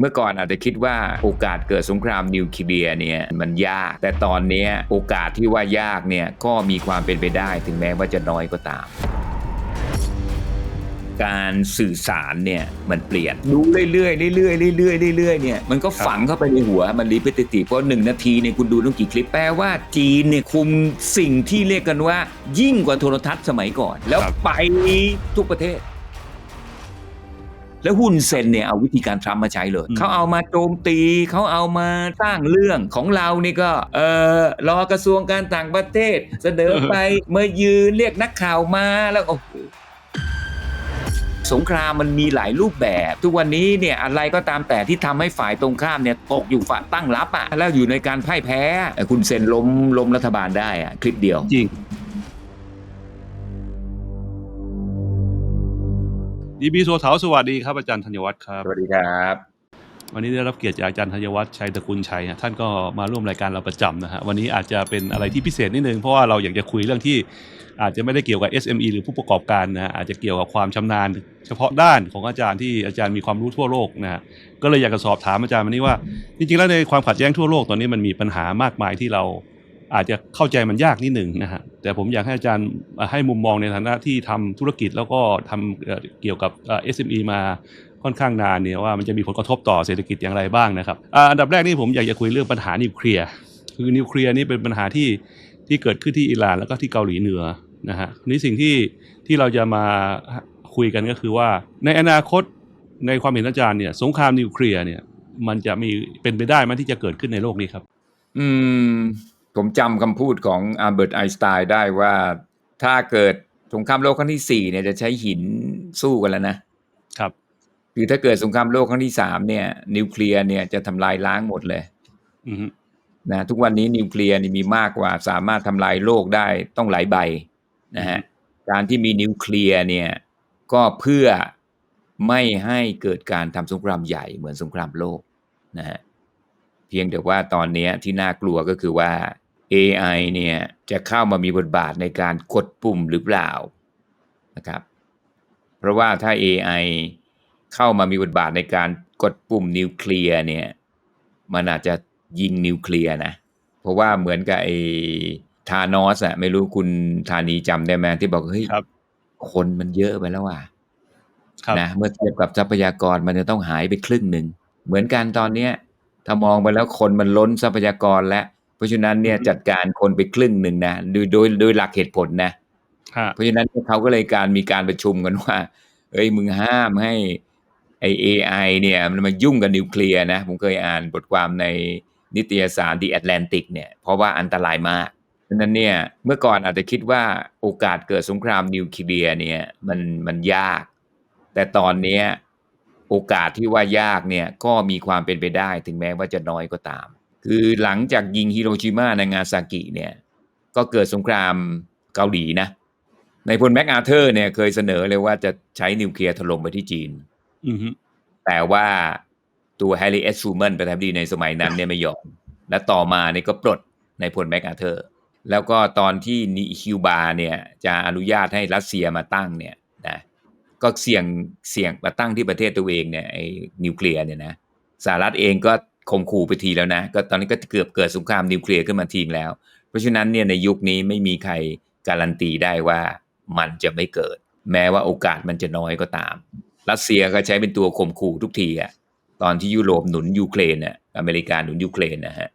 เมื่อก่อนอาจจะคิดว่าโอกาสเกิดสงครามนิวเคลียร์เนี่ยมันยาก แต่ตอนเนี้ยโอกาสที่ว่ายากเนี่ยก็มีความเป็นไปได้ถึงแม้ว่าจะน้อยก็ตาม การสื่อสารเนี่ยมันเปลี่ยนดูเรื่อยๆเรื่อยๆเรื่อยๆเรื่อยๆเนี่ยมันก็ฝังเข้าไปในหัวมันรีเพติตีเพราะหนึ่งนาทีเนี่ยคุณดูต้องกี่คลิปแปลว่าจีนเนี่ยคุมสิ่งที่เรียกกันว่า ยิ่งกว่าโทรทัศน์สมัยก่อน แล้วครับไปทุกประเทศ แล้วหุ้นเซนเนี่ยเอาวิธีการทรัมป์มาใช้เลยอืมเขาเอามาโจมตีเขาเอามาสร้างเรื่องของเรานี่ก็เออรอกระทรวงการต่างประเทศ เสนอไปเมื่อยืนเรียกนักข่าวมาแล้วโอ้โหสงครามมันมีหลายรูปแบบ ทุกวันนี้เนี่ยอะไรก็ตามแต่ที่ทำให้ฝ่ายตรงข้ามเนี่ยตกอยู่ฝ่ายตั้งรับอะแล้วอยู่ในการพ่ายแพ้แต่คุณเซนล้มล้มรัฐบาลได้อะคลิปเดียวจริง ดีบีโซเถาสวัสดีครับอาจารย์ธัญวัฒน์ครับ สวัสดีครับ วันนี้ได้รับเกียรติจากอาจารย์ธัญวัฒน์ชัยตระกูลชัยฮะท่านก็มาร่วมรายการเราประจำนะฮะวันนี้อาจจะเป็นอะไรที่พิเศษนิดนึง เพราะว่าเราอยากจะคุยเรื่องที่อาจจะไม่ได้เกี่ยวกับ SME หรือผู้ประกอบการนะฮะอาจจะเกี่ยวกับความชำนาญ เฉพาะด้านของอาจารย์ที่อาจารย์มีความรู้ทั่วโลกนะฮะก็เลยอยากจะสอบถามอาจารย์วันนี้ว่า จริงๆแล้วในความขัดแย้งทั่วโลกตอนนี้มันมีปัญหามากมายที่เรา อาจจะเข้าใจมันยากนิดหนึ่งนะฮะแต่ผมอยากให้อาจารย์ให้มุมมองในฐานะที่ทำธุรกิจแล้วก็ทำเอ่อเกี่ยวกับเอ่อ SME มาค่อนข้างนานเนี่ยว่ามันจะมีผลกระทบต่อเศรษฐกิจอย่างไรบ้างนะครับอันดับแรกนี่ผมอยากจะคุยเรื่องปัญหานิวเคลียร์คือนิวเคลียร์นี่เป็นปัญหาที่ที่เกิดขึ้นที่อิหร่านแล้วก็ที่เกาหลีเหนือนะฮะนี่สิ่งที่ที่เราจะมาคุยกันก็คือว่าในอนาคตในความเห็นอาจารย์เนี่ยสงครามนิวเคลียร์เนี่ยมันจะมีเป็นไปได้ไหมที่จะเกิดขึ้นในโลกนี้ครับ อืม ผมจำคำพูดของอัลเบิร์ตไอน์สไตน์ได้ว่าถ้าเกิดสงครามโลกครั้งที่สี่เนี่ยจะใช้หินสู้กันแล้วนะครับคือถ้าเกิดสงครามโลกครั้งที่สามเนี่ย นิวเคลียร์เนี่ยจะทำลายล้างหมดเลยอือฮึนะทุกวันนี้นิวเคลียร์นี่มีมากกว่า สามารถทำลายโลกได้ต้องหลายใบนะฮะการที่มีนิวเคลียร์เนี่ยก็เพื่อไม่ให้เกิดการทำสงครามใหญ่เหมือนสงครามโลกนะฮะเพียงแต่ว่าตอนเนี้ยที่น่ากลัวก็คือว่า AI เนี่ยจะเข้ามามีบทบาทในการกดปุ่มหรือเปล่านะครับ เพราะว่าถ้า AI เข้ามามีบทบาทในการกดปุ่มนิวเคลียร์เนี่ยมันอาจจะยิงนิวเคลียร์นะ เพราะว่าเหมือนกับไอ้ธานอสอะไม่รู้คุณธานีจำได้ไหมที่บอกเฮ้ยครับคนมันเยอะไปแล้วว่ะครับนะเมื่อเทียบกับทรัพยากรมันจะต้องหายไปครึ่งหนึ่ง เหมือนกันตอนเนี้ยถ้ามองไปแล้วคนมันล้นทรัพยากรแล้ว เพราะฉะนั้นเนี่ยจัดการคนไปครึ่งหนึ่งนะโดยโดยโดยหลักเหตุผลนะฮะเพราะฉะนั้นเขาก็เลยการมีการประชุมกันว่า เอ้ยมึงห้ามให้ไอเอไอเนี่ยมันมายุ่งกับนิวเคลียร์นะ ผมเคยอ่านบทความในนิตยสาร The Atlantic เนี่ยเพราะว่าอันตรายมากเพราะฉะนั้นเนี่ยเมื่อก่อนอาจจะคิดว่าโอกาสเกิดสงครามนิวเคลียร์เนี่ยมันมันยาก แต่ตอนเนี้ยโอกาสที่ว่ายากเนี่ยก็มีความเป็นไปได้ถึงแม้ว่าจะน้อยก็ตาม คือหลังจากยิงฮิโรชิมานางาซากิเนี่ย ก็เกิดสงครามเกาหลีนะในพลแม็กอาเธอร์เนี่ยเคยเสนอเลยว่าจะใช้นิวเคลียร์ถล่มไปที่จีนอือฮึแต่ว่าตัวแฮร์รี่เอสซูแมนประธานาธิบดีในสมัยนั้นเนี่ยไม่ยอม และต่อมาเนี่ยก็ปลดในพลแม็กอาเธอร์ แล้วก็ตอนที่นิคิวบาเนี่ยจะอนุญาตให้รัสเซียมาตั้งเนี่ยนะก็เสี่ยงเสี่ยงมาตั้งที่ประเทศตัวเองเนี่ยไอ้นิวเคลียร์เนี่ยนะสหรัฐเองก็ ข่มขู่ไปทีแล้วนะ ก็ตอนนี้ก็เกือบเกิดสงครามนิวเคลียร์ขึ้นมาทีแล้ว เพราะฉะนั้นเนี่ยในยุคนี้ไม่มีใครการันตีได้ว่ามันจะไม่เกิด แม้ว่าโอกาสมันจะน้อยก็ตาม รัสเซียก็ใช้เป็นตัวข่มขู่ทุกทีอะตอนที่ยุโรปหนุนยูเครนน่ะอเมริกาหนุนยูเครนนะฮะ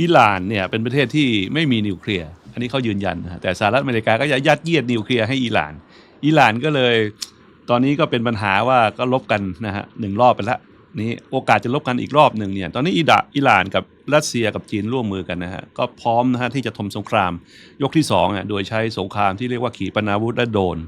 อิหร่านเนี่ยเป็นประเทศที่ไม่มีนิวเคลียร์อันนี้เขายืนยันนะแต่สหรัฐอเมริกาก็ยัดเยียดนิวเคลียร์ให้อิหร่านอิหร่านก็เลย ตอนนี้ก็เป็นปัญหาว่าก็ลบกันนะฮะหนึ่งรอบไปแล้ว นี่โอกาสจะลบกันอีกรอบหนึ่งเนี่ยตอนนี้อิดะอิหร่านกับรัสเซียกับจีนร่วมมือกันนะฮะก็พร้อมนะฮะที่จะทมสงครามยกที่สองอะโดยใช้สงครามที่เรียกว่าขีปนาวุธและโดน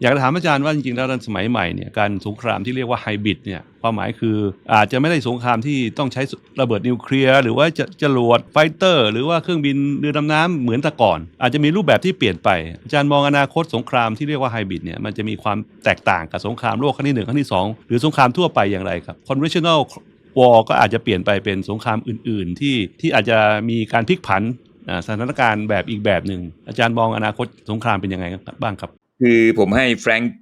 อยากจะถามอาจารย์ว่าจริงๆแล้วในสมัยใหม่เนี่ยการสงครามที่เรียกว่าไฮบริดเนี่ยความหมายคืออาจจะไม่ได้สงครามที่ต้องใช้ระเบิดนิวเคลียร์หรือว่าจะจรวดไฟเตอร์ หรือว่าเครื่องบินเรือดำน้ำเหมือนแต่ก่อน อาจจะมีรูปแบบที่เปลี่ยนไป อาจารย์มองอนาคตสงครามที่เรียกว่าไฮบริดเนี่ยมันจะมีความแตกต่างกับสงครามโลกครั้งที่หนึ่งครั้งที่สองหรือสงครามทั่วไปอย่างไรครับ conventional war ก็อาจจะเปลี่ยนไปเป็นสงครามอื่น ๆ ที่ที่อาจจะมีการพลิกผันสถานการณ์แบบอีกแบบหนึ่งอาจารย์มองอนาคตสงครามเป็นยังไงบ้างครับ คือผมให้แฟรงค์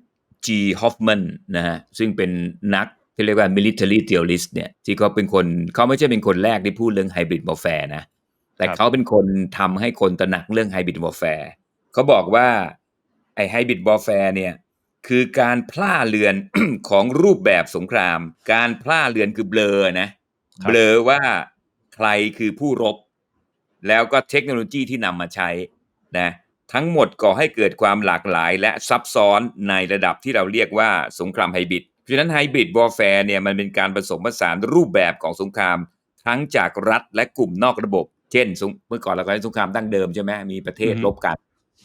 จีฮอฟแมนนะฮะซึ่งเป็นนักที่เรียกว่า military theorist เนี่ยที่เขาเป็นคนเขาไม่ใช่เป็นคนแรกที่พูดเรื่อง hybrid warfare นะ แต่ครับเขาเป็นคนทำให้คนตระหนักเรื่อง hybrid warfare เขาบอกว่าไอ้ hybrid warfare เนี่ยคือการพล่าเรือนของรูปแบบสงคราม การพล่าเรือนคือเบลอนะครับเบลอว่าใครคือผู้รบ แล้วก็เทคโนโลยีที่นำมาใช้นะ ทั้งหมดก่อให้เกิดความหลากหลายและซับซ้อนในระดับที่เราเรียกว่าสงครามไฮบริดเพราะฉะนั้นไฮบริดวอร์แฟร์เนี่ยมันเป็นการผสมผสานรูปแบบของสงคราม ทั้งจากรัฐและกลุ่มนอกระบบ เช่นสงเมื่อก่อนเราก็ใช้สงครามดั้งเดิมใช่ไหมมีประเทศอือฮึรบกัน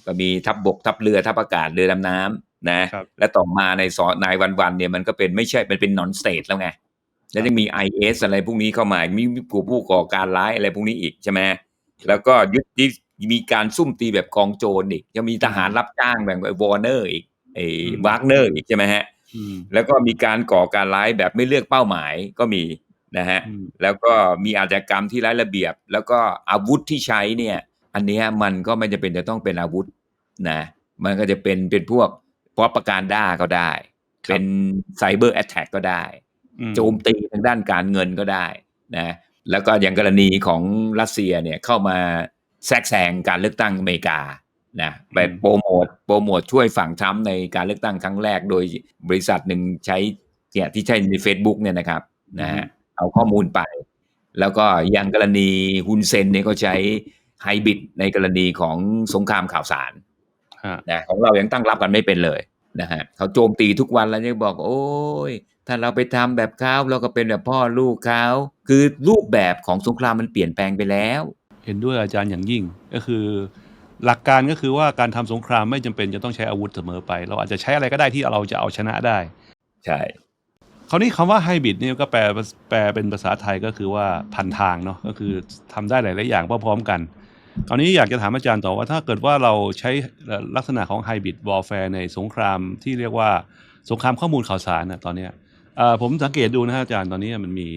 ก็มีทัพบบกทัพเรือทัพอากาศเรือดำน้ำนะครับและต่อมาในสอนายวันๆเนี่ยมันก็เป็นไม่ใช่มันเป็นนอนสเตทแล้วไงแล้วยังมี IS อะไรพวกนี้เข้ามา มีกลุ่มผู้ก่อการร้ายอะไรพวกนี้อีกใช่ไหมแล้วก็ยึดยึด มีการซุ่มตีแบบกองโจรอีกยังมีทหารรับจ้างแบ่งไปวอร์เนอร์อีกไอ้อืมวากเนอร์อีกใช่ไหมฮะอืมแล้วก็มีการก่อการร้ายแบบไม่เลือกเป้าหมายก็มีนะฮะอืมแล้วก็มีอาชญากรรมที่ไร้ระเบียบ แล้วก็อาวุธที่ใช้เนี่ย อันเนี้ยมันก็ไม่จะเป็นจะต้องเป็นอาวุธนะมันก็จะเป็นเป็นพวกพอประการด้าก็ได้ครับเป็นไซเบอร์แอตแทกก็ได้อืมโจมตีทางด้านการเงินก็ได้นะแล้วก็อย่างกรณีของรัสเซียเนี่ยเข้ามา แทรกแซงการเลือกตั้งอเมริกานะไปโปรโมทโปรโมทช่วยฝั่งทรัมป์ในการเลือกตั้งครั้งแรก โดยบริษัทหนึ่งใช้เนี่ยที่ใช้ใน Facebook เนี่ยนะครับนะฮะเอาข้อมูลไป แล้วก็อย่างกรณีฮุนเซนเนี่ยก็ใช้ไฮบริดในกรณีของสงครามข่าวสารฮะนะของเรายังตั้งรับกันไม่เป็นเลยนะฮะเขาโจมตีทุกวันแล้วยังบอก โอ้ย ถ้าเราไปทำแบบเขาเราก็เป็นแบบพ่อลูกเขาคือรูปแบบของสงครามมันเปลี่ยนแปลงไปแล้ว เห็นด้วยอาจารย์อย่างยิ่ง ก็คือ หลักการก็คือว่าการทำสงครามไม่จำเป็นจะต้องใช้อาวุธเสมอไป เราอาจจะใช้อะไรก็ได้ที่เราจะเอาชนะได้ ใช่คราวนี้คำว่าไฮบริดเนี่ยก็แปลแปลเป็นภาษาไทยก็คือว่าพันทางเนาะก็คือทำได้หลาย ๆ อย่างพร้อมๆกันตอนนี้อยากจะถามอาจารย์ต่อว่าถ้าเกิดว่าเราใช้ลักษณะของไฮบริดวอลแฟร์ในสงครามที่เรียกว่าสงครามข้อมูลข่าวสารนะตอนเนี้ยเอ่อผมสังเกตดูนะฮะอาจารย์ตอนนี้มันมี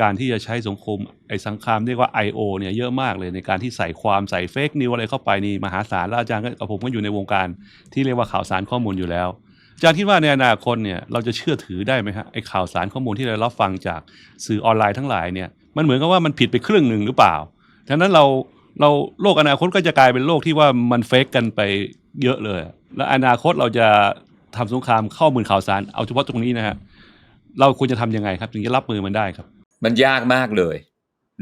การที่จะใช้สังคมไอ้สังคามเรียกว่า I.O. เนี่ยเยอะมากเลยในการที่ใส่ความใส่เฟกนิวอะไรเข้าไปนี่มหาศาลแล้วอาจารย์ก็กับผมก็อยู่ในวงการที่เรียกว่าข่าวสารข้อมูลอยู่แล้วอาจารย์คิดว่าในอนาคตเนี่ยเราจะเชื่อถือได้ไหมฮะไอ้ข่าวสารข้อมูลที่เรารับฟังจากสื่อออนไลน์ทั้งหลายเนี่ยมันเหมือนกับว่ามันผิดไปครึ่งหนึ่งหรือเปล่าดังนั้นเราเราโลกอนาคตก็จะกลายเป็นโลกที่ว่ามันเฟกกันไปเยอะเลย แล้วอนาคตเราจะทำสงครามข้อมูลข่าวสารเอาเฉพาะตรงนี้นะฮะเราควรจะทำยังไงครับ ถึงจะรับมือมันได้ครับ มันยากมากเลย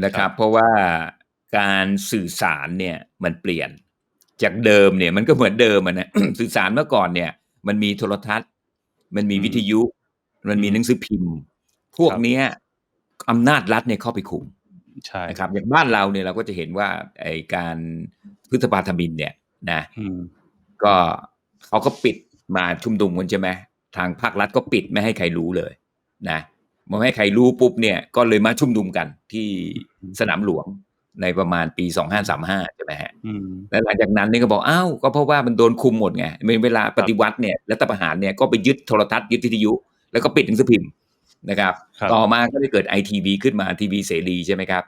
นะคครัรับบเพราะว่าการสื่อสารเนี่ยมันเปลี่ยน จากเดิมเนี่ยมันก็เหมือนเดิมอะนะสื่อสารเมื่อก่อนเนี่ย มันมีโทรทัศน์ มันมีวิทยุ มันมีหนังสือพิมพ์ พวกเนี้ยอำนาจรัฐเนี่ยเข้าไปคุมใช่นะครับอย่างบ้านเราเนี่ยเราก็จะเห็นว่าไอการพฤษภาธมินเนี่ยนะอืมก็เขาก็ปิดมาชุมนุมกันใช่ไหมทางภาครัฐก็ปิดไม่ให้ใครรู้เลย นะ ไม่ให้ใครรู้ปุ๊บเนี่ยก็เลยมาชุมนุมกันที่สนามหลวงในประมาณปี2535ใช่ไหมฮะอืมแล้วหลังจากนั้นนี่ก็บอกอ้าวก็เพราะว่ามันโดนคุมหมดไงเป็นเวลาปฏิวัติเนี่ยรัฐประหารเนี่ยก็ไปยึดโทรทัศน์ยึดวิทยุ แล้วก็ปิดหนังสือพิมพ์นะครับครับต่อมาก็ได้เกิดไอทีวีขึ้นมาทีวีเสรีใช่ไหมครับ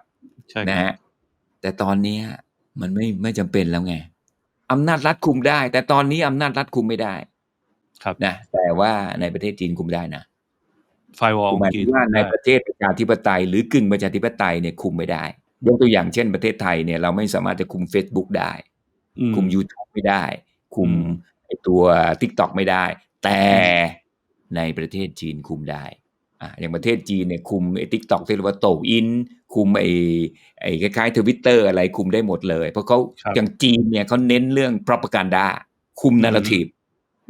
ใช่คนะรับฮะแต่ตอนเนี้ยมันไม่ไม่จำเป็นแล้วไงอำนาจรัฐคุมได้ แต่ตอนนี้อำนาจรัฐคุมไม่ได้ ครับนะแต่ว่าในประเทศจีนคุมได้นะ ไฟวอลหมายถึงว่าในประเทศประชาธิปไตย หรือกึ่งประชาธิปไตยเนี่ยคุมไม่ได้ยกตัวอย่างเช่นประเทศไทยเนี่ยเราไม่สามารถจะคุม Facebook ได้ คุม YouTube ไม่ได้ คุมอืมไอตัว TikTok ไม่ได้ แต่ในประเทศจีนคุมได้อะอย่างประเทศจีนเนี่ยคุมไอ TikTok ที่เรียกว่าโตอิน คุมไอไอคล้ายๆทวิตเตอร์อะไรคุมได้หมดเลย เพราะเขาครับอย่างจีนเนี่ยเขาเน้นเรื่อง propaganda คุม narrative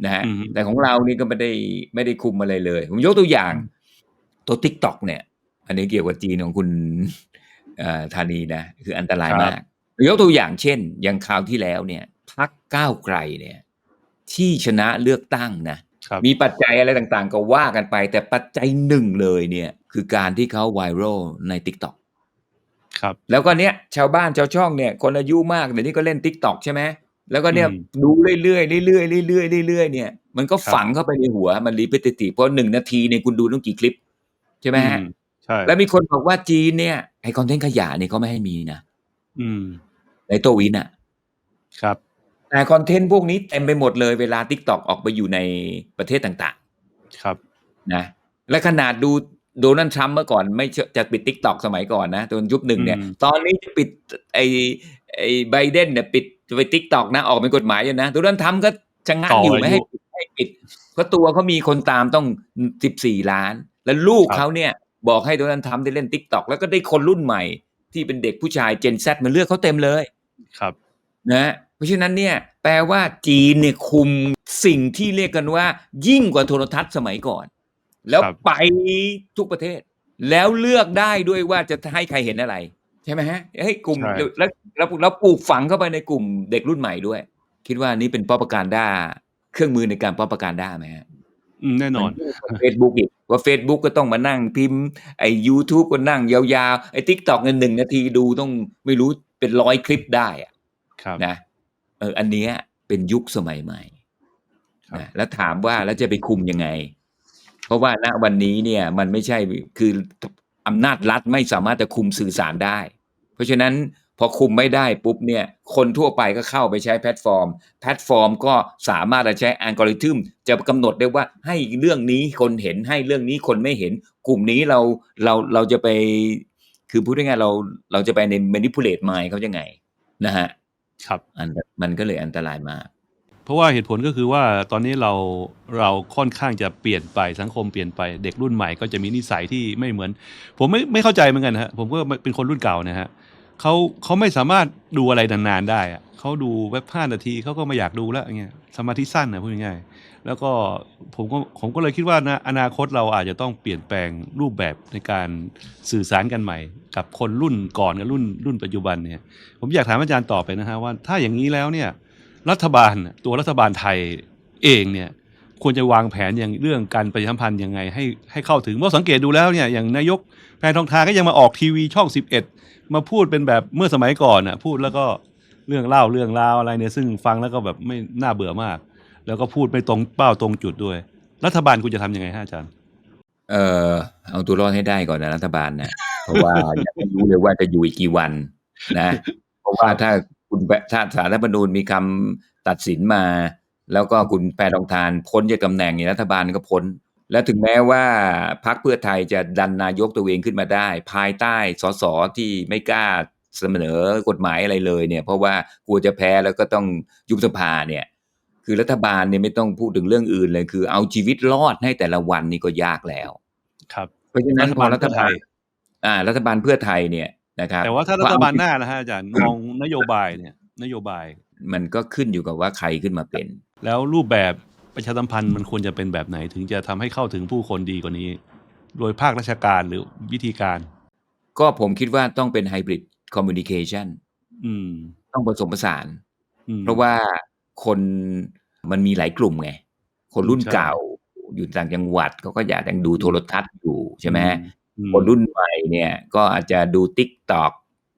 นะฮะอืมแต่ของเรานี่ก็ไม่ได้ไม่ได้คุมอะไรเลย ผมยกตัวอย่างตัว TikTok เนี่ย อันนี้เกี่ยวกับจีนของคุณเอ่อธานีนะคืออันตรายครับมาก ยกตัวอย่างเช่น อย่างคราวที่แล้วเนี่ยพักก้าวไกลเนี่ย ที่ชนะเลือกตั้งนะครับมีปัจจัยอะไรต่างๆ ก็ว่ากันไป แต่ปัจจัยหนึ่งเลยเนี่ย คือการที่เขาไวรัลใน TikTok ครับ แล้วก็เนี้ยชาวบ้านชาวช่องเนี่ย คนอายุมากเดี๋ยวนี้ก็เล่น TikTok ใช่ไหม แล้วก็เนี่ยอืมดูเรื่อยๆเรื่อยๆเรื่อยๆเรื่อยๆเนี่ยมันก็ครับฝังเข้าไปในหัวมันรีเ e ติ v e เพราะหนึ่งนาทีเนี่ยคุณดูต้องกี่คลิป ใช่ไหมฮะอืใช่แล้วมีคนบอกว่าจีนเนี่ยไอคอนเทนต์ขยะเนี่ยเขาไม่ให้มีนะอืมในโตวินอะครับแต่คอนเทนต์พวกนี้เต็มไปหมดเลยเวลา TikTok ออกไปอยู่ในประเทศต่างครับๆนะ และขนาดดูโดนัลด์ทรัมป์เมื่อก่อน ไม่เชื่อจะปิดทิกตอกสมัยก่อนนะตอนยุคหนึ่งเนี่ยอืมตอนนี้จะปิดไอ้ไอ้ไบเดนเนี่ยปิด ไปทิกตอกนะออกเป็นกฎหมายอยู่นะโดนัลด์ทรัมป์ก็ชะงักอยู่ไม่ให้ปิดให้ปิดเพราะตัวเขามีคนตามต้องสิบสี่ล้าน แล้วลูกเขาเนี่ยบอกให้โดนัลด์ทรัมป์ได้เล่นทิกตอกแล้วก็ได้คนรุ่นใหม่ ที่เป็นเด็กผู้ชายเจน Z มาเลือกเขาเต็มเลยครับนะเพราะฉะนั้นเนี่ยแปลว่าจีนเนี่ยคุมสิ่งที่เรียกกันว่า ยิ่งกว่าโทรทัศน์สมัยก่อน แล้วครับไปทุกประเทศ แล้วเลือกได้ด้วยว่าจะให้ใครเห็นอะไร ใช่ไหมฮะให้กลุ่มใช่แล้วแล้วแล้วแล้วปลูกฝังเข้าไปในกลุ่มเด็กรุ่นใหม่ด้วย คิดว่านี่เป็นป้อประการด้าเครื่องมือในการป้อประการด้าไหมฮะ อืมแน่นอน เฟซบุ๊กอีกว่า Facebook ก็ต้องมานั่งพิมพ์ไอ้ YouTube ก็นั่งยาวๆ ไอ้ TikTok เนี่ยหนึ่งนาทีดูต้องไม่รู้เป็นร้อยคลิปได้อะครับ นะเอออันเนี้ยเป็นยุคสมัยใหม่ครับ นะแล้วถามว่าแล้วจะไปคุมยังไง เพราะว่าณวันนี้เนี่ยมันไม่ใช่คือ อำนาจรัฐไม่สามารถจะคุมสื่อสารได้ เพราะฉะนั้นพอคุมไม่ได้ปุ๊บเนี่ยคนทั่วไปก็เข้าไปใช้แพลตฟอร์ม แพลตฟอร์มก็สามารถจะใช้อัลกอริทึมจะกำหนดได้ว่าให้เรื่องนี้คนเห็นให้เรื่องนี้คนไม่เห็น กลุ่มนี้เราเราเราจะไป คือพูดง่ายๆเราเราจะไปใน manipulate mind เขายังไงนะฮะครับอันมันก็เลยอันตรายมาก เพราะว่าเหตุผลก็คือว่าตอนนี้เราเราค่อนข้างจะเปลี่ยนไปสังคมเปลี่ยนไปเด็กรุ่นใหม่ก็จะมีนิสัยที่ไม่เหมือน ผมไม่ไม่เข้าใจเหมือนกันฮะผมก็เป็นคนรุ่นเก่านะฮะเขาเขาไม่สามารถดูอะไรนานๆได้อะเขาดูแว็บห้านาทีเขาก็ไม่อยากดูแล้วอย่างเงี้ยสมาธิสั้นนะพูดง่ายๆแล้วก็ผมก็ผมก็เลยคิดว่านะอนาคตเราอาจจะต้องเปลี่ยนแปลงรูปแบบในการสื่อสารกันใหม่ กับคนรุ่นก่อนกับรุ่นรุ่นปัจจุบันเนี่ย ผมอยากถามอาจารย์ต่อไปนะฮะว่าถ้าอย่างนี้แล้วเนี่ย รัฐบาลตัวรัฐบาลไทยเองเนี่ยควรจะวางแผนอย่างเรื่องการประชาสัมพันธ์ยังไงให้ให้เข้าถึงเพราะสังเกตดูแล้วเนี่ยอย่างนายกแพทองทาก็ยังมาออกทีวีช่อง 11 มาพูดเป็นแบบเมื่อสมัยก่อนน่ะพูดแล้วก็เรื่องเล่าเรื่องราวอะไรเนี่ยซึ่งฟังแล้วก็แบบไม่น่าเบื่อมาก แล้วก็พูดไม่ตรงเป้าตรงจุดด้วย รัฐบาลควรจะทำยังไงฮะอาจารย์ เออเอาตัวรอดให้ได้ก่อนนะรัฐบาลนะเพราะว่ายังไม่รู้เลยว่าจะอยู่อีกกี่วันนะ เพราะว่าถ้า คุณแปถ้าสารรัฐธรรมนูญมีคำตัดสินมา แล้วก็คุณแปรทองทานพ้นจากตำแหน่งเนี่ยรัฐบาลก็พ้น และถึงแม้ว่าพรรคเพื่อไทยจะดันนายกตัวเองขึ้นมาได้ ภายใต้สสที่ไม่กล้าเสนอกฎหมายอะไรเลยเนี่ย เพราะว่ากลัวจะแพ้แล้วก็ต้องยุบสภาเนี่ย คือรัฐบาลเนี่ยไม่ต้องพูดถึงเรื่องอื่นเลย คือเอาชีวิตรอดให้แต่ละวันนี่ก็ยากแล้ว ครับ เพราะฉะนั้นพอรัฐบาลเพื่อไทยอ่า รัฐบาลเพื่อไทยเนี่ย นะครับ แต่ว่าถ้ารัฐบาลหน้านะฮะอาจารย์มองนโยบายเนี่ย นโยบาย มันก็ขึ้นอยู่กับว่าใครขึ้นมาเป็น แล้วรูปแบบประชาสัมพันธ์มันควรจะเป็นแบบไหนถึงจะทำให้เข้าถึงผู้คนดีกว่านี้ โดยภาคราชการหรือวิธีการ ก็ผมคิดว่าต้องเป็นไฮบริดคอมมูนิเคชันอืมต้องผสมผสานอืมเพราะว่าคนมันมีหลายกลุ่มไง คนรุ่นใช่เก่าอยู่ต่างจังหวัดเขาก็อยากยังดูโทรทัศน์อยู่ใช่ไหมอืม คนรุ่นใหม่เนี่ยก็อาจจะดู t ิ k t o k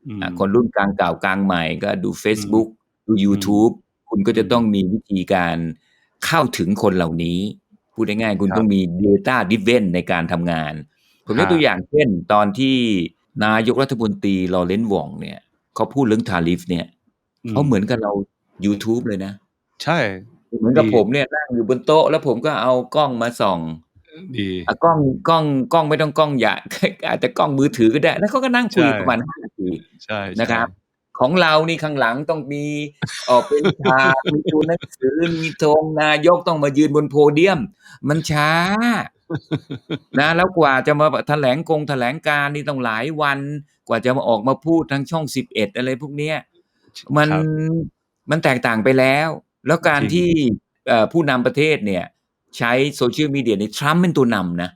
อืมอะคนรุ่นกลางเก่ากลางใหม่ก็ดู Facebook ดู YouTube คุณก็จะต้องมีวิธีการเข้าถึงคนเหล่านี้ พูดง่ายๆคุณครับต้องมี Data Driven ในการทำงาน ผมยครักบตัวอย่างเช่น ตอนที่นายกรัฐมนตรีลอเรนซ์วองเนี่ยเขาพูดเรื่องทาริฟเนี่ยเขาเหมือนกับเรา YouTube เลยนะ ใช่ เหมือนกับดีผมเนี่ยนั่งอยู่บนโต๊ะ แล้วผมก็เอากล้องมาส่อง ดีอะกล้องกล้องกล้องไม่ต้องกล้องใหญ่อาจจะกล้องมือถือก็ได้ แล้วเขาก็นั่งคุยใช่ประมาณห้านาทีใช่นะครับ ของเรานี่ข้างหลังต้องมีออกเป็นฉากมีตัวหนังสือมีธงนายกต้องมายืนบนโพเดียม มันช้า นะ แล้วกว่าจะมาแถลงกงแถลงการนี่ต้องหลายวัน กว่าจะมาออกมาพูดทางช่องสิบเอ็ดอะไรพวกเนี้ยมันครับมันแตกต่างไปแล้ว แล้วการจริงที่เอ่อผู้นำประเทศเนี่ย ใช้โซเชียลมีเดียในทรัมป์เป็นตัวนำนะ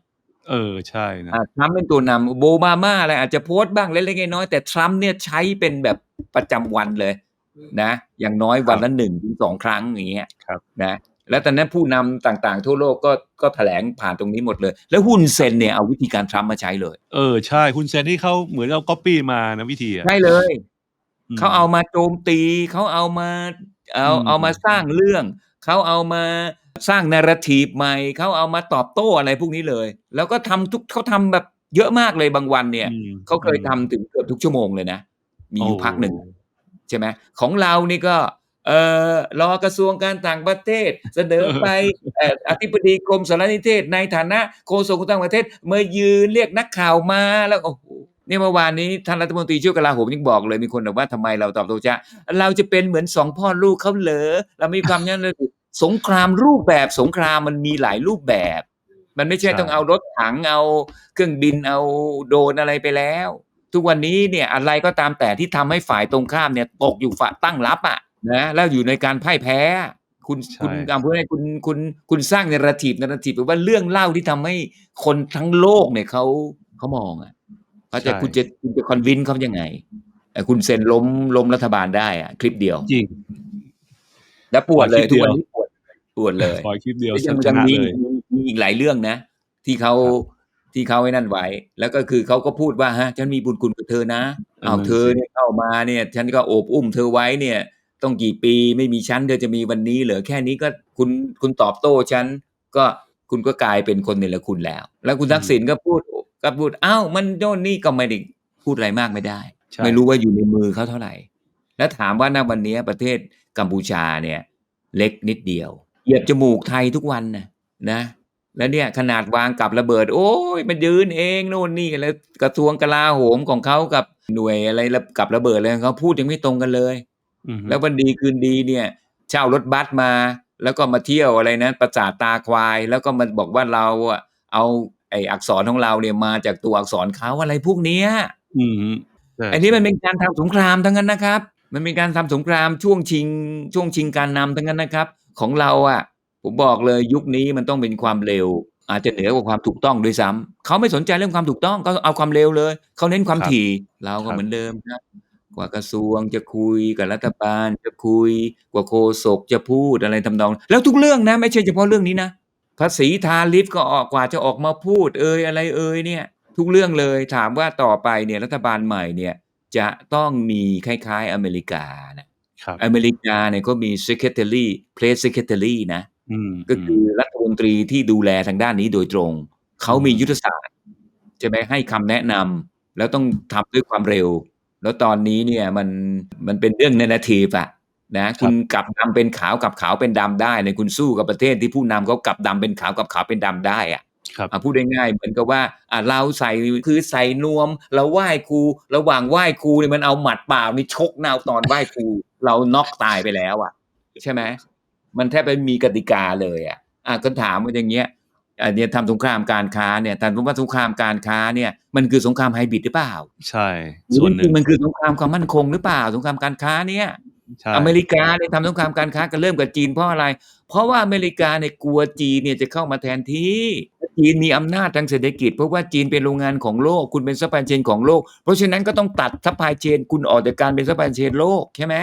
เออใช่นะอ่าทรัมป์เป็นตัวนำโบมาม่าอะไรอาจจะโพสต์บ้างเล็กๆน้อยๆแต่ทรัมป์เนี่ยใช้เป็นแบบประจำวันเลยนะ อย่างน้อยวันละหนึ่งถึงสองครั้งอย่างเงี้ยครับนะแล้วตอนนั้นผู้นำต่างๆ ทั่วโลกก็ก็แถลงผ่านตรงนี้หมดเลย แล้วหุ้นเซนเนี่ยเอาวิธีการทรัมป์มาใช้เลย เออใช่คุณเซนที่เขาเหมือนเอาก๊อปปี้มานะวิธีอะใช่เลยมเขาเอามาโจมตี เขาเอามาเอาอืมเอามาสร้างเรื่อง เขาเอามา สร้างนาราทีฟใหม่เขาเอามาตอบโต้อะไรพวกนี้เลย แล้วก็ทำทุกเขาทำแบบเยอะมากเลยบางวันเนี่ยอืมเขาเคยทำถึงเกือบทุกชั่วโมงเลยนะ มีอยู่โอ้พักหนึ่งใช่ไหมของเรานี่ก็เอ่อรอกระทรวงการต่างประเทศ เสนอไปเอ่ออธิบดีกรมสารนิเทศ ในฐานะโฆษกต่างประเทศมายืนเรียกนักข่าวมาแล้วโอ้โหเนี่ยเมื่อวานนี้ท่านรัฐมนตรีช่วยกลาโหมยังบอกเลยมีคนบอกว่าทำไมเราตอบโต้ช้าเราจะเป็นเหมือนสองพ่อลูกเขาเหรอเรามีความยั่งยืน สงครามรูปแบบสงครามมันมีหลายรูปแบบ มันไม่ใช่ใช่ต้องเอารถถังเอาเครื่องบินเอาโดรนอะไรไปแล้ว ทุกวันนี้เนี่ยอะไรก็ตามแต่ที่ทำให้ฝ่ายตรงข้ามเนี่ยตกอยู่ฝ่ายตั้งรับอะนะแล้วอยู่ในการพ่ายแพ้ คุณใช่คุณอำเภอคุณคุณคุณสร้างเนราทีฟเนราทีฟแปลว่าเรื่องเล่าที่ทำให้คนทั้งโลกเนี่ยเขาเขามองอะเขาจะคุณจะคุณจะคอนวินเขายังไงเอ่อคุณเซ็นล้มล้มรัฐบาลได้อะ คลิปเดียวจริงแล้วปวดเลยคลิทุกปเดียววันนี้ ปวดปวดเลยปล่อยคลิปเดียวแล้วชยังชยังนะมีเลยมีมีอีกหลายเรื่องนะ ที่เขาครับที่เขาไว้นั่นไว้ แล้วก็คือเขาก็พูดว่าฮะฉันมีบุญคุณกับเธอนะนั่นอ้าวน่ะเธอสิเนี่ยเข้ามาเนี่ย ฉันก็โอบอุ้มเธอไว้เนี่ย ต้องกี่ปีไม่มีฉันเธอจะมีวันนี้เหรอแค่นี้ก็คุณคุณตอบโต้ฉันก็คุณก็กลายเป็นคนเนรคุณแล้ว แล้วคุณทักษิณก็พูดก็พูดอ้าวมันโน่นนี่ก็ไม่ได้พูดอะไรมากไม่ได้ใช่ไม่รู้ว่าอยู่ในมือเขาเท่าไหร่ แล้วถามว่าณวันนี้ประเทศกัมพูชาเนี่ย เล็กนิดเดียว เหยียบจมูกไทยทุกวันนะนะ แล้วเนี่ยขนาดวางกับระเบิด โอ้ยมันยืนเองโน่นนี่แล้วกระทรวงกลาโหมของเขากับหน่วยอะไรระกับระเบิดอะไรของเขาพูดยังไม่ตรงกันเลยอือฮึแล้ววันดีคืนดีเนี่ยเช่ารถบัสมา แล้วก็มาเที่ยวอะไรนะประสาทตาควาย แล้วก็มาบอกว่าเราอะเอาไออักษรของเราเนี่ยมาจากตัวอักษรเขาอะไรพวกเนี้ยอืมใช่อันนี้มันเป็นการทำสงครามทั้งนั้นนะครับ มันเป็นการทำสงครามช่วงชิง ช่วงชิงการนำทั้งนั้นนะครับ ของเราอะผมบอกเลยยุคนี้มันต้องเป็นความเร็ว อาจจะเหนือกว่าความถูกต้องด้วยซ้ำเขาไม่สนใจเรื่องความถูกต้องเขาเอาความเร็วเลยเขาเน้นความถี่เราก็เหมือนเดิมครับกว่ากระทรวงจะคุยกับรัฐบาลจะคุย กว่าโฆษกจะพูดอะไรทำนอง แล้วทุกเรื่องนะ ไม่ใช่เฉพาะเรื่องนี้นะภาษีทาริฟก็ออกกว่าจะออกมาพูดเอ่ยอะไรเอ่ยเนี่ย ทุกเรื่องเลยถามว่าต่อไปเนี่ยรัฐบาลใหม่เนี่ยจะต้องมีคล้ายๆอเมริกานะครับ อเมริกาเนี่ยก็มี secretary place secretary นะอืมก็คือรัฐมนตรีที่ดูแลทางด้านนี้โดยตรง เขามียุทธศาสตร์ใช่ไหมให้คำแนะนำแล้วต้องทำด้วยความเร็ว แล้วตอนนี้เนี่ยมันมันเป็นเรื่อง narrative อะนะคุณกลับดำเป็นขาวกลับขาวเป็นดำได้ในยคุณสู้กับประเทศที่ผู้นำเขากลับดำเป็นขาวกลับขาวเป็นดำได้อะครับอะ พูดได้ง่ายเหมือนกับว่าอะเราใส่คือใส่นวมเราไหว้ครูระหว่างไหว้ครูเนี่ยมันเอาหมัดเปล่านี่ชกหนาวตอนไหว้ครูเราน็อกตายไปแล้วอะ ใช่ไหมมันแทบไม่มีกติกาเลยอะอะก็ถามว่าอย่างเงี้ยอันเนี้ยทำสงครามการค้าเนี่ยแต่ว่าสงครามการค้าเนี่ยมันคือสงครามไฮบริดหรือเปล่า ใช่หรือส่วนจหรินึ่งงๆมันคือสงครามความมั่นคงหรือเปล่า สงครามการค้าเนี่ยใช่ อเมริกาเนี่ยทำสงครามการค้ากันเริ่มกับจีนเพราะอะไร เพราะว่าอเมริกาเนี่ยกลัวจีนเนี่ยจะเข้ามาแทนที่จีนมีอำนาจทางเศรษฐกิจ เพราะว่าจีนเป็นโรงงานของโลก คุณเป็นซัพพลายเชนของโลก เพราะฉะนั้นก็ต้องตัดซัพพลายเชนคุณออกจากการเป็นซัพพลายเชนโลกใช่ไหม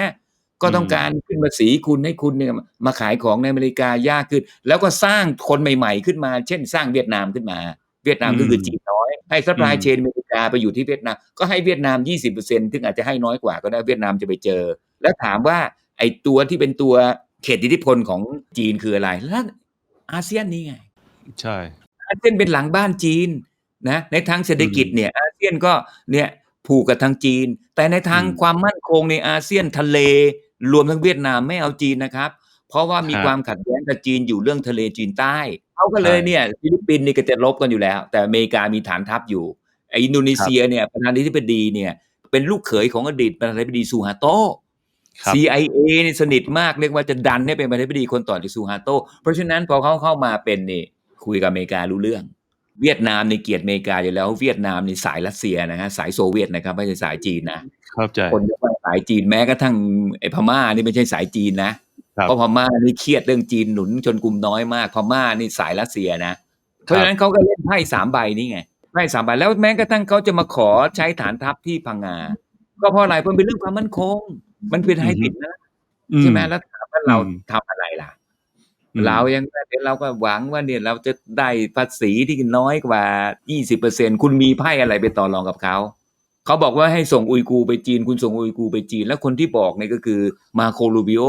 ก็ต้องการขึ้นภาษีคุณให้คุณเนี่ยมาขายของในอเมริกายากขึ้น แล้วก็สร้างคนใหม่ ๆ ขึ้นมา เช่น สร้างเวียดนามขึ้นมา เวียดนามก็คือจีนน้อย ให้ซัพพลายเชนอเมริกาไปอยู่ที่เวียดนามก็ให้เวียดนาม 20%ซึ่งอาจจะให้น้อยกว่าก็ได้เวียดนามจะไปเจอ แล้วถามว่าไอ้ตัวที่เป็นตัวเขตอิทธิพลของจีนคืออะไรแล้วอาเซียนนี่ไง ใช่ อาเซียนเป็นหลังบ้านจีนนะในทางเศรษฐกิจเนี่ยอาเซียนก็เนี่ยผูกกับทางจีน แต่ในทางอืมความมั่นคงในอาเซียนทะเล รวมทั้งเวียดนามไม่เอาจีนนะครับ เพราะว่ามีฮะความขัดแย้งกับจีนอยู่เรื่องทะเลจีนใต้เขาก็เลยใช่เนี่ยฟิลิปปินส์นี่ก็จะลบกันอยู่แล้ว แต่อเมริกามีฐานทัพอยู่ไอ้อินโดนีเซียเนี่ยประธานาธิบดีเนี่ยเป็นลูกเขยของอดีตประธานาธิบดีซูฮาโตครับ CIA นี่สนิทมากเรียกว่าจะดันให้เป็นประธานาธิบดีคนต่อจากซูฮาโต เพราะฉะนั้นพอเขาเข้ามาเป็นนี่คุยกับอเมริการู้เรื่อง เวียดนามในเกียรติอเมริกาอยู่แล้วเวียดนามนี่สายรัสเซียนะฮะสายโซเวียตนะครับไม่ใช่สายจีนนะเข้าใจคนเรียกว่าสายจีนแม้กระทั่งไอ้พม่านี่ไม่ใช่สายจีนนะครับเพราะพม่านี่เครียดเรื่องจีนหนุนชนกลุ่มน้อยมากพม่านี่สายรัสเซียนะเพราะฉะนั้นเขาก็เล่นไพ่สามใบนี่ไงไพ่สามใบแล้วแม้กระทั่งเขาจะมาขอใช้ฐานทัพที่พังงา ก็เพราะอะไรเพราะมันเป็นเรื่องความมั่นคง มันเป็นไฮบริดนะอืใช่ไหมแล้วถามว่าเราอืมทำอะไรล่ะอืมเรายังเดี๋ยวเราก็หวังว่าเนี่ยเราจะได้ภาษีที่น้อยกว่า 20%คุณมีไพ่อะไรไปต่อรองกับเขาเขาบอกว่าให้ส่งอุยกูร์ไปจีน คุณส่งอุยกูร์ไปจีน แล้วคนที่บอกเนี่ยก็คือมาโคลูบิโอ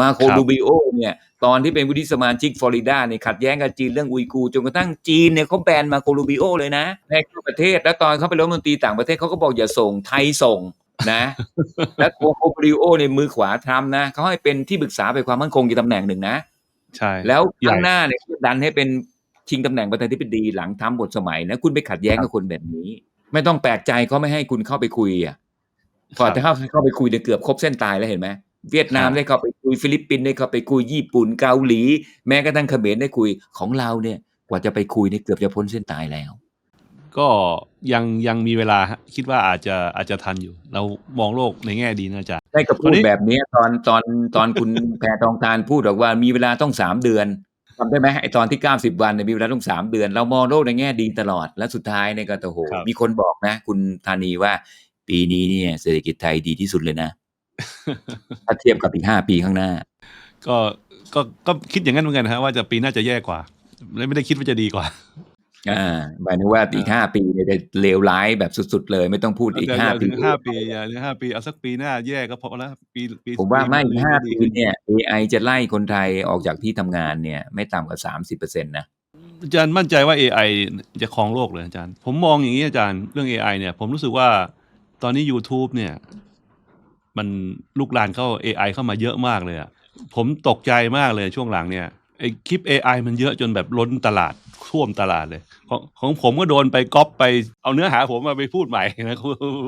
มาโคลูบิโอเนี่ย ตอนที่เป็นวุฒิสมาชิกฟลอริดาเนี่ยขัดแย้งกับจีนเรื่องอุยกูร์จนกระทั่งจีนเนี่ยเขาแบนมาโคลูบิโอเลยนะในทั่วประเทศแล้วตอนเขาไปรัฐมนตรีต่างประเทศเขาก็บอกอย่าส่งไทยส่ง นะและโคโคบริโอในมือขวาทรัมป์นะเขาให้เป็นที่ปรึกษาไปความมั่นคงอีกตำแหน่งหนึ่งนะใช่แล้วใหญ่ข้างหน้าเนี่ยดันให้เป็นชิงตำแหน่งประธานาธิบดีหลังทำบทสมัยนะคุณไปขัดแย้งกับคนแบบนี้ ไม่ต้องแปลกใจเขาไม่ให้คุณเข้าไปคุยอะพอจะเข้าเข้าไปคุยเนี่ยเกือบครบเส้นตายแล้วเห็นไหมเวียดนามได้เข้าไปคุยฟิลิปปินส์ได้เข้าไปคุยญี่ปุ่นเกาหลี แม้กระทั่งเขมรได้คุยของเราเนี่ยกว่าจะไปคุยเนี่ยเกือบจะพ้นเส้นตายแล้ว ก็ยังยังมีเวลาฮะคิดว่าอาจจะอาจจะทันอยู่ เรามองโลกในแง่ดีนะอาจารย์ได้กับพูตอนดนี้แบบเนี้ยตอนตอนตอนคุณแพรทองทานพูดบอกว่ามีเวลาต้องสามเดือนจำได้ไหมไอตอนที่เก้าสิบวันเนี่ยมีเวลาต้องสามเดือน เรามองโลกในแง่ดีตลอด และสุดท้ายเนี่ยก็โอ้โหครับมีคนบอกนะ คุณธานีว่า ปีนี้เนี่ยเศรษฐกิจไทยดีที่สุดเลยนะถ้าเทียบกับอีกห้าปีข้างหน้า ก็ก็ก็คิดอย่างนั้นเหมือนกันนะฮะว่าจะปีหน้าจะแย่กว่าไม่ได้คิดว่าจะดีกว่า อ่าหมายถึงว่าอีกห้าปีเนี่ยจะเลวร้ายแบบสุดๆเลย ไม่ต้องพูดอีกอย่าห้าอย่าปีถึงห้าปีอย่าถึงห้าปีเอาสักปีหน้าแย่ก็พอแล้วปีปีผมว่าไม่ปีห้าดีปีเนี่ย AI จะไล่คนไทยออกจากที่ทำงานเนี่ย ไม่ต่ำกว่าสามสิบเปอร์เซ็นต์นะอาจารย์มั่นใจว่า AI จะครองโลกเลยอาจารย์ ผมมองอย่างนี้อาจารย์เรื่อง AI เนี่ย ผมรู้สึกว่าตอนนี้ YouTube เนี่ย มันลูกลานเข้า AI เข้ามาเยอะมากเลยอะผมตกใจมากเลยช่วงหลังเนี่ยไอคลิป AI มันเยอะจนแบบล้นตลาด ท่วมตลาดเลย ของของผมก็โดนไปก๊อปไปเอาเนื้อหาผมมาไปพูดใหม่นะ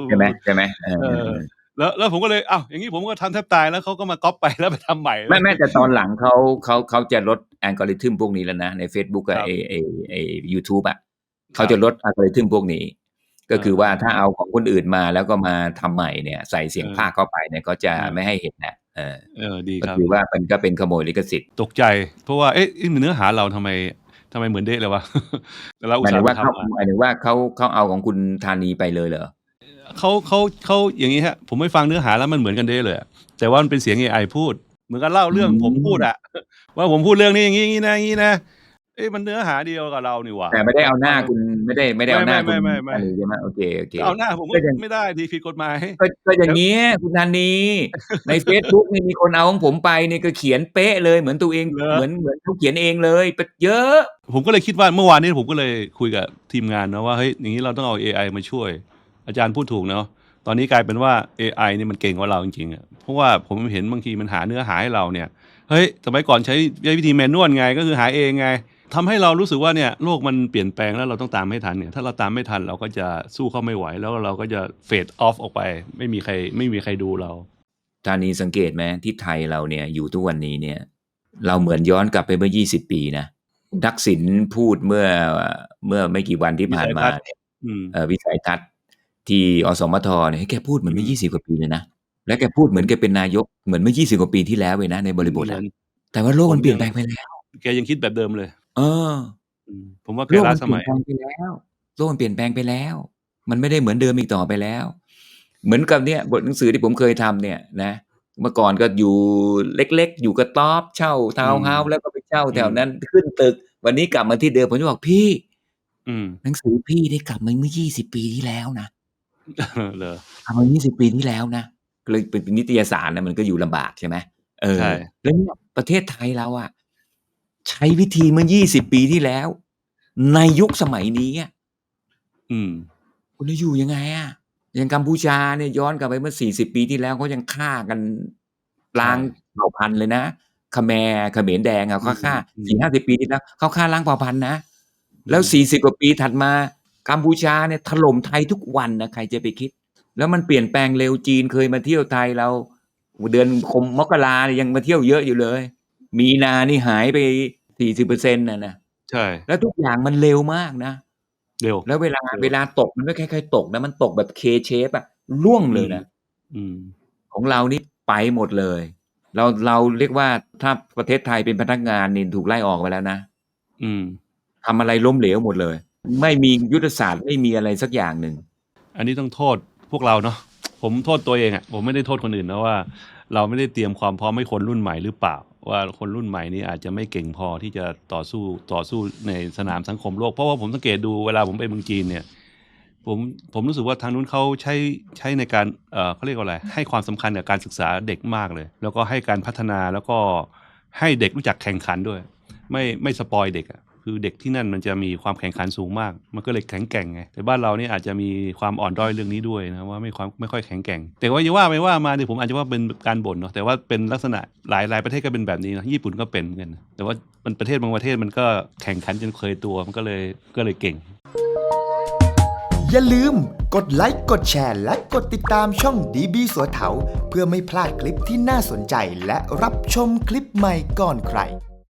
ใช่ไหมใช่ไหมเออเออแล้วแล้วผมก็เลยอ้าวอย่างนี้ผมก็ทำแทบตายแล้วเขาก็มาก๊อปไปแล้วไปทำใหม่ไม่ไม่แต่ตอนหลังเขาเขาเขาจะลดอัลกอริทึมพวกนี้แล้วนะ ใน Facebook กับครับไอไอไอยูทูบอะเขาจะลดอัลกอริทึมพวกนี้ ก็คือว่าถ้าเอาของคนอื่นมาแล้วก็มาทำใหม่เนี่ย ใส่เสียงเออภาคเข้าไปเนี่ยก็จะเออไม่ให้เห็นนะเออเออดีก็ครับถือว่ามันก็เป็นขโมยลิขสิทธิ์ตกใจ เพราะว่าเอ๊ะเอ๊ะเนื้อหาเราทำไม ทำไมเหมือนเดะเลยวะแต่เราหอุมาตยส่าถึงห์ว่ามาเขาทำมาหมายถึงว่าเขาเขาเอาของคุณธานีไปเลยเหรอเขาเขาเขาอย่างนี้ฮะ ผมไม่ฟังเนื้อหาแล้วมันเหมือนกันเดะเลยอะแต่ว่ามันเป็นเสียง AI พูด เหมือนกันเล่าเรื่องอืมผมพูดอะว่าผมพูดเรื่องนี้อย่างนี้อย่างนี้นะอย่างนี้นะเอ๊ะมันเนื้อหาเดียวกับเรานี่หว่าแต่ไม่ได้เอาหน้าคุณไม่ได้ไม่ได้เอาหน้าไม่คุณไม่ไม่ไม่ธานีใช่ไหมโอเคโอเคเอาหน้าผมก็ยังไม่ได้ทีผิดกฎหมายก็ก็อย่างนี้ยคุณธานีใน Facebook นี่มีคนเอาของผมไปเนี่ยก็เขียนเป๊ะเลยเหมือนตัวเองเหรอเหมือนเหมือนเขาเขียนเองเลยไปเยอะ ผมก็เลยคิดว่าเมื่อวานนี้ผมก็เลยคุยกับทีมงานนะว่าเฮ้ยอย่างนี้เราต้องเอา AI มาช่วย อาจารย์พูดถูกเนาะตอนนี้กลายเป็นว่า AI นี่มันเก่งกว่าเราจริงๆอะเพราะว่าผมเห็นบางทีมันหาเนื้อหาให้เราเนี่ยเฮ้ยสมัยก่อนใช้ใช้วิธีแมนนวลไงก็คือหาเองไง ทำให้เรารู้สึกว่าเนี่ยโลกมันเปลี่ยนแปลงแล้วเราต้องตามไม่ทันเนี่ยถ้าเราตามไม่ทันเราก็จะสู้เขาไม่ไหว แล้วเราก็จะเฟดออฟออกไป ไม่มีใครไม่มีใครดูเราธานีสังเกตไหมที่ไทยเราเนี่ยอยู่ทุกวันนี้เนี่ย เราเหมือนย้อนกลับไปเมื่อ 20 ปีนะทักษิณพูดเมื่อเมื่อไม่กี่วันที่ผ่านมาวิสัยทัศน์เนี่ยอืมเอ่อวิสัยทัศน์ที่อสมทเนี่ยให้แกพูดเหมือนเมื่อ 20 กว่าปีเลยนะและแกพูดเหมือนแกเป็นนายกเหมือนเมื่อ 20 กว่าปีที่แล้วเลยนะในบริบทอะแต่ว่าโลกมันเปลี่ยนแปลงไปแล้วแกยังคิดแบบเดิมเลย เอออืมผมว่าแกโลกล้ามันสเปลี่มัยยนแปลงไปแล้ว โลกมันเปลี่ยนแปลงไปแล้ว มันไม่ได้เหมือนเดิมอีกต่อไปแล้ว เหมือนกับเนี่ยบทหนังสือที่ผมเคยทำเนี่ยนะ เมื่อก่อนก็อยู่เล็ก ๆ อยู่กระต๊อบ เช่าทาวน์เฮาส์แล้วก็ไปเช่าแถวนั้นขึ้นตึก วันนี้กลับมาที่เดิมผมจะบอกพี่ อืม หนังสือพี่ได้กลับมาเมื่อ 20 ปีที่แล้วนะ เหรอ ทำมา 20 ปีที่แล้วนะ ก็เลยเป็นนิตยสารนะมันก็อยู่ลำบากใช่ไหม เออใช่แล้วเนี่ยประเทศไทยเราอะ ใช้วิธีเมื่อ20ปีที่แล้ว ในยุคสมัยนี้อะอืมคุณจะอยู่ยังไงอะอย่างกัมพูชาเนี่ยย้อนกลับไปเมื่อ40ปีที่แล้วเขายังฆ่ากันล้างใช่เผ่าพันธุ์เลยนะขแมรเขมรแดงอะเขาฆ่าอืมสี่ห้าสิบปีที่แล้วเขาฆ่าล้างเผ่าพันธุ์นะแล้ว40กว่าปีถัดมากัมพูชาเนี่ยถล่มไทยทุกวันนะใครจะไปคิด แล้วมันเปลี่ยนแปลงเร็วจีนเคยมาเที่ยวไทยเราเดือนคมมกราเนี่ยยังมาเที่ยวเยอะอยู่เลย มีนานี่หายไป40เปอร์เซ็นต์นะนะใช่ แล้วทุกอย่างมันเร็วมากนะ เร็ว แล้วเวลาเร็วเวลาตกมันไม่ค่อยๆตกนะ มันตกแบบเคเชฟอะล่วงเลยนะอืมของเรานี่ไปหมดเลย เราเราเรียกว่าถ้าประเทศไทยเป็นพนักงานนี่ถูกไล่ออกไปแล้วนะอืมทำอะไรล้มเหลวหมดเลย ไม่มียุทธศาสตร์ไม่มีอะไรสักอย่างหนึ่ง อันนี้ต้องโทษพวกเราเนาะผมโทษตัวเองอะ่ะผมไม่ได้โทษคนอื่นนะว่า เราไม่ได้เตรียมความพร้อมให้คนรุ่นใหม่หรือเปล่า ว่าคนรุ่นใหม่นี้อาจจะไม่เก่งพอที่จะต่อสู้ต่อสู้ในสนามสังคมโลก เพราะว่าผมสังเกตดูเวลาผมไปเมืองจีนเนี่ยผมผมรู้สึกว่าทางนู้นเขาใช้ใช้ในการเอ่อเขาเรียกว่าอะไร ให้ความสำคัญกับการศึกษาเด็กมากเลย แล้วก็ให้การพัฒนาแล้วก็ให้เด็กรู้จักแข่งขันด้วย ไม่ไม่สปอยเด็กอะ คือเด็กที่นั่นมันจะมีความแข่งขันสูงมาก มันก็เลยแข็งแกร่งไงแต่บ้านเราเนี่ยอาจจะมีความอ่อนด้อยเรื่องนี้ด้วยนะว่าไม่ความไม่ค่อยแข็งแกร่ง แต่ว่าอย่าว่าไปว่ามาเนี่ยผมอาจจะว่าเป็นการบ่นเนาะแต่ว่าเป็นลักษณะหลายหลายประเทศก็เป็นแบบนี้นะญี่ปุ่นก็เป็นเหมือนกัน แต่ว่ามันประเทศบางประเทศมันก็แข่งขันจนเคยตัวมันก็เลยก็เลยเก่งอย่าลืมกดไลค์กดแชร์และกดติดตามช่องดีบีสวเถาเพื่อไม่พลาดคลิปที่น่าสนใจและรับชมคลิปใหม่ก่อนใคร